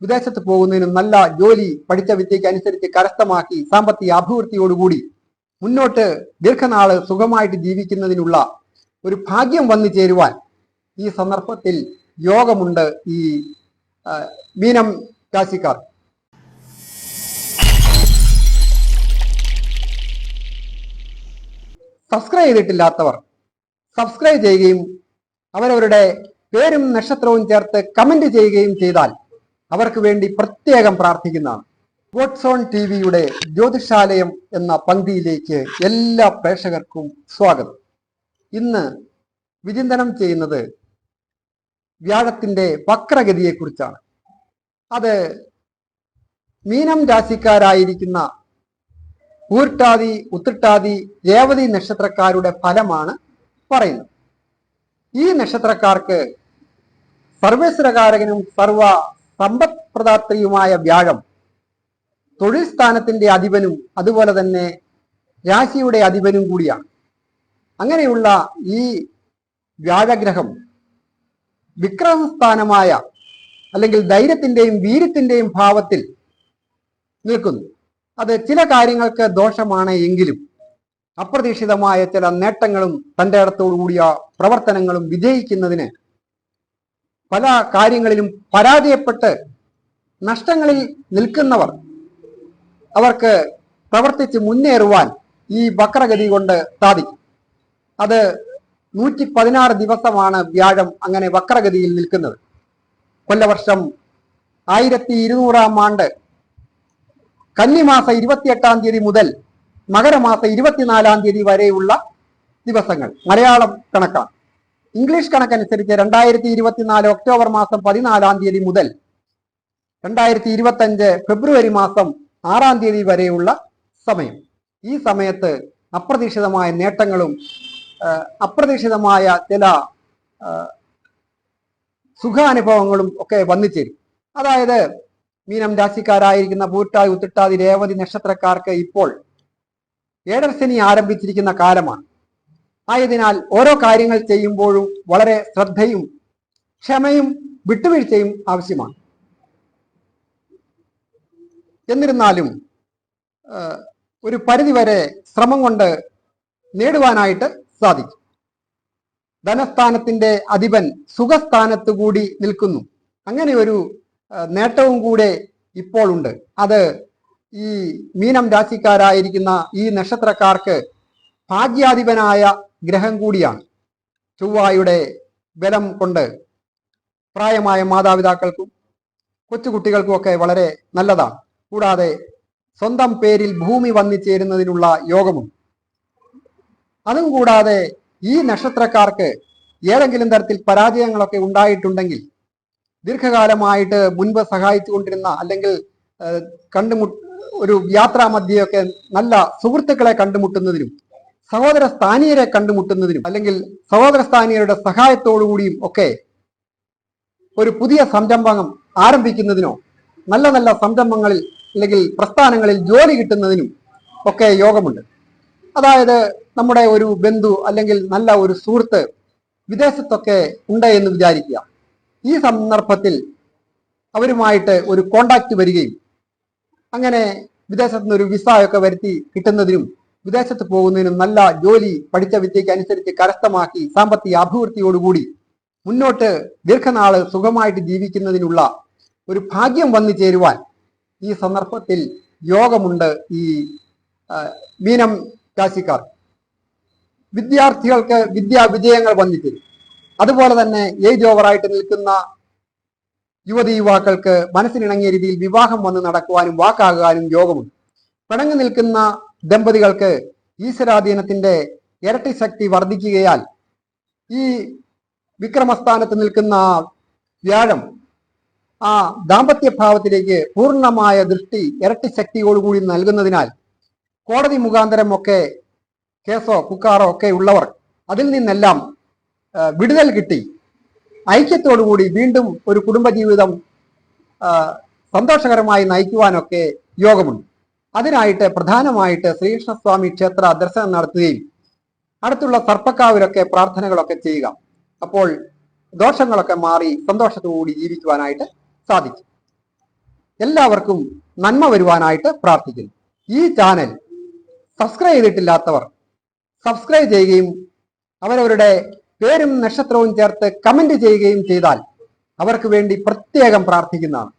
വിദേശത്ത് പോകുന്നതിനും നല്ല ജോലി പഠിച്ച വിദ്യയ്ക്ക് അനുസരിച്ച് കരസ്ഥമാക്കി സാമ്പത്തിക അഭിവൃദ്ധിയോടുകൂടി മുന്നോട്ട് ദീർഘനാൾ സുഖമായിട്ട് ജീവിക്കുന്നതിനുള്ള ഒരു ഭാഗ്യം വന്നു ചേരുവാൻ ഈ സന്ദർഭത്തിൽ യോഗമുണ്ട് ഈ മീനം രാശിക്കാർ. സബ്സ്ക്രൈബ് ചെയ്തിട്ടില്ലാത്തവർ സബ്സ്ക്രൈബ് ചെയ്യുകയും അവരവരുടെ പേരും നക്ഷത്രവും ചേർത്ത് കമന്റ് ചെയ്യുകയും ചെയ്താൽ അവർക്ക് വേണ്ടി പ്രത്യേകം പ്രാർത്ഥിക്കുന്നതാണ് ഓൺ ടി വിയുടെ ജ്യോതിഷാലയം എന്ന പങ്ക്തിയിലേക്ക് എല്ലാ പ്രേക്ഷകർക്കും സ്വാഗതം. ഇന്ന് വിചിന്തനം ചെയ്യുന്നത് വ്യാഴത്തിന്റെ വക്രഗതിയെക്കുറിച്ചാണ്. അത് മീനം രാശിക്കാരായിരിക്കുന്ന ഊർട്ടാതി ഉത്തിട്ടാതി രേവതി നക്ഷത്രക്കാരുടെ ഫലമാണ് പറയുന്നത്. ഈ നക്ഷത്രക്കാർക്ക് സർവേശ്വരകാരകനും സർവ സമ്പദ് പ്രദാത്രിയുമായ വ്യാഴം തൊഴിൽ സ്ഥാനത്തിന്റെ അധിപനും അതുപോലെ തന്നെ രാശിയുടെ അധിപനും കൂടിയാണ്. അങ്ങനെയുള്ള ഈ വ്യാഴഗ്രഹം വിക്രമസ്ഥാനമായ അല്ലെങ്കിൽ ധൈര്യത്തിന്റെയും വീര്യത്തിന്റെയും ഭാവത്തിൽ നിൽക്കുന്നു. അത് ചില കാര്യങ്ങൾക്ക് ദോഷമാണ് എങ്കിലും അപ്രതീക്ഷിതമായ ചില നേട്ടങ്ങളും തന്റെ കൂടിയ പ്രവർത്തനങ്ങളും വിജയിക്കുന്നതിന് പല കാര്യങ്ങളിലും പരാജയപ്പെട്ട് നഷ്ടങ്ങളിൽ നിൽക്കുന്നവർ അവർക്ക് പ്രവർത്തിച്ച് മുന്നേറുവാൻ ഈ വക്രഗതി കൊണ്ട് സാധിക്കും. അത് നൂറ്റി പതിനാറ് ദിവസമാണ് വ്യാഴം അങ്ങനെ വക്രഗതിയിൽ നിൽക്കുന്നത്. കൊല്ലവർഷം ആയിരത്തി ഇരുന്നൂറാം ആണ്ട് കന്നിമാസ ഇരുപത്തിയെട്ടാം തീയതി മുതൽ മകരമാസ ഇരുപത്തിനാലാം തീയതി വരെയുള്ള ദിവസങ്ങൾ. മലയാളം കണക്കാണ്. ഇംഗ്ലീഷ് കണക്കനുസരിച്ച് രണ്ടായിരത്തി ഇരുപത്തിനാല് ഒക്ടോബർ മാസം പതിനാലാം തീയതി മുതൽ രണ്ടായിരത്തി ഇരുപത്തഞ്ച് ഫെബ്രുവരി മാസം ആറാം തീയതി വരെയുള്ള സമയം. ഈ സമയത്ത് അപ്രതീക്ഷിതമായ നേട്ടങ്ങളും അപ്രതീക്ഷിതമായ ചില സുഖാനുഭവങ്ങളും ഒക്കെ വന്നു ചേരും അതായത് മീനം രാശിക്കാരായിരിക്കുന്ന പൂട്ടായി ഉത്തിട്ടാതി രേവതി നക്ഷത്രക്കാർക്ക് ഇപ്പോൾ ഏഴരശനി ആരംഭിച്ചിരിക്കുന്ന കാലമാണ്. ആയതിനാൽ ഓരോ കാര്യങ്ങൾ ചെയ്യുമ്പോഴും വളരെ ശ്രദ്ധയും ക്ഷമയും വിട്ടുവീഴ്ചയും ആവശ്യമാണ്. എന്നിരുന്നാലും ഒരു പരിധിവരെ ശ്രമം കൊണ്ട് നേടുവാനായിട്ട് സാധിക്കും. ധനസ്ഥാനത്തിന്റെ അധിപൻ സുഖസ്ഥാനത്ത് കൂടി നിൽക്കുന്നു. അങ്ങനെ ഒരു നേട്ടവും കൂടെ ഇപ്പോൾ ഉണ്ട്. അത് ഈ മീനം രാശിക്കാരായിരിക്കുന്ന ഈ നക്ഷത്രക്കാർക്ക് ഭാഗ്യാധിപനായ ഗ്രഹം കൂടിയാണ്. ചൊവ്വായുടെ ബലം കൊണ്ട് പ്രായമായ മാതാപിതാക്കൾക്കും കൊച്ചുകുട്ടികൾക്കും ഒക്കെ വളരെ നല്ലതാണ്. കൂടാതെ സ്വന്തം പേരിൽ ഭൂമി വന്നിച്ചേരുന്നതിനുള്ള യോഗമും അതും കൂടാതെ ഈ നക്ഷത്രക്കാർക്ക് ഏതെങ്കിലും തരത്തിൽ പരാജയങ്ങളൊക്കെ ഉണ്ടായിട്ടുണ്ടെങ്കിൽ ദീർഘകാലമായിട്ട് മുൻപ് സഹായിച്ചു കൊണ്ടിരുന്ന അല്ലെങ്കിൽ കണ്ടുമു ഒരു യാത്രാ മധ്യയൊക്കെ നല്ല സുഹൃത്തുക്കളെ കണ്ടുമുട്ടുന്നതിനും സഹോദര സ്ഥാനീയരെ കണ്ടുമുട്ടുന്നതിനും അല്ലെങ്കിൽ സഹോദര സ്ഥാനീയരുടെ സഹായത്തോടുകൂടിയും ഒക്കെ ഒരു പുതിയ സംരംഭം ആരംഭിക്കുന്നതിനോ നല്ല നല്ല സംരംഭങ്ങളിൽ അല്ലെങ്കിൽ പ്രസ്ഥാനങ്ങളിൽ ജോലി കിട്ടുന്നതിനും ഒക്കെ യോഗമുണ്ട്. അതായത് നമ്മുടെ ഒരു ബന്ധു അല്ലെങ്കിൽ നല്ല ഒരു സുഹൃത്ത് വിദേശത്തൊക്കെ ഉണ്ട് എന്ന് വിചാരിക്കുക. ഈ സന്ദർഭത്തിൽ അവരുമായിട്ട് ഒരു കോണ്ടാക്ട് വരികയും അങ്ങനെ വിദേശത്തുനിന്ന് ഒരു വിസ ഒക്കെ വരുത്തി കിട്ടുന്നതിനും വിദേശത്ത് പോകുന്നതിനും നല്ല ജോലി പഠിച്ച വിദ്യയ്ക്ക് അനുസരിച്ച് കരസ്ഥമാക്കി സാമ്പത്തിക അഭിവൃദ്ധിയോടുകൂടി മുന്നോട്ട് ദീർഘനാൾ സുഖമായിട്ട് ജീവിക്കുന്നതിനുള്ള ഒരു ഭാഗ്യം വന്നു ചേരുവാൻ ഈ സന്ദർഭത്തിൽ യോഗമുണ്ട് ഈ മീനം രാശിക്കാർ. വിദ്യാർത്ഥികൾക്ക് വിദ്യാ വിജയങ്ങൾ വന്നു ചേരും. അതുപോലെ തന്നെ ഏജ് ഓവറായിട്ട് നിൽക്കുന്ന യുവതി യുവാക്കൾക്ക് മനസ്സിനിണങ്ങിയ രീതിയിൽ വിവാഹം വന്ന് നടക്കുവാനും വാക്കാകാനും യോഗമുണ്ട്. പിണങ്ങി നിൽക്കുന്ന ദമ്പതികൾക്ക് ഈശ്വരാധീനത്തിന്റെ ഇരട്ടി ശക്തി വർദ്ധിക്കുകയാൽ ഈ വിക്രമസ്ഥാനത്ത് നിൽക്കുന്ന വ്യാഴം ആ ദാമ്പത്യ ഭാവത്തിലേക്ക് പൂർണമായ ദൃഷ്ടി ഇരട്ടി ശക്തിയോടുകൂടി നൽകുന്നതിനാൽ കോടതി മുഖാന്തരം ഒക്കെ കേസോ കുക്കാറോ ഒക്കെ ഉള്ളവർ അതിൽ നിന്നെല്ലാം വിടുതൽ കിട്ടി. ഐക്യത്തോടുകൂടി വീണ്ടും ഒരു കുടുംബജീവിതം സന്തോഷകരമായി നയിക്കുവാനൊക്കെ യോഗമുണ്ട്. അതിനായിട്ട് പ്രധാനമായിട്ട് ശ്രീകൃഷ്ണസ്വാമി ക്ഷേത്ര ദർശനം നടത്തുകയും അടുത്തുള്ള സർപ്പക്കാവിലൊക്കെ പ്രാർത്ഥനകളൊക്കെ ചെയ്യുക. അപ്പോൾ ദോഷങ്ങളൊക്കെ മാറി സന്തോഷത്തോടുകൂടി ജീവിക്കുവാനായിട്ട് സാധിക്കും. എല്ലാവർക്കും നന്മ വരുവാനായിട്ട് പ്രാർത്ഥിക്കുന്നു. ഈ ചാനൽ സബ്സ്ക്രൈബ് ചെയ്തിട്ടില്ലാത്തവർ സബ്സ്ക്രൈബ് ചെയ്യുകയും അവരവരുടെ പേരും നക്ഷത്രവും ചേർത്ത് കമന്റ് ചെയ്യുകയും ചെയ്താൽ അവർക്ക് വേണ്ടി പ്രത്യേകം പ്രാർത്ഥിക്കുന്നതാണ്.